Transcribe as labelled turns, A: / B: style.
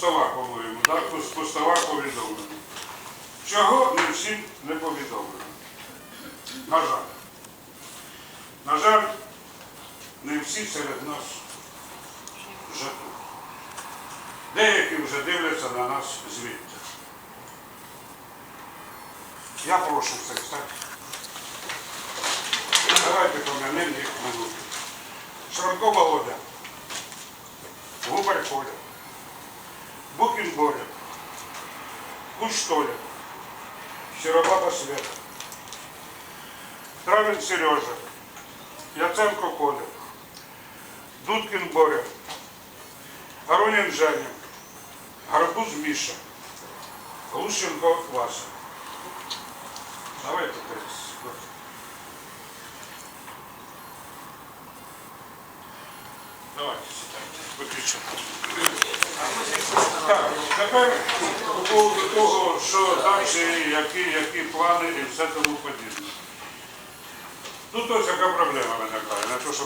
A: Кустова, по-моєму, да? Кус- Кустова повідомлено. Чого не всім не повідомлено? На жаль. На жаль, не всі серед нас вже тут. Деякі вже дивляться на нас звідти. Я прошу це так. Давайте помянемо їх минуту. Шранко Володя, Губар Коля, Букін Боря, Куч Толя, Сіробаба Света, Травин Сережа, Яценко Коля, Дудкін Боря, Аронін Женя, Гарбуз Міша, Глущенко Вася. Давайте теж. Давайте сідайте, виключайте. Так, тепер по поводу того, що далі, які, які плани і все тому подібне. Тут ось яка проблема виникає,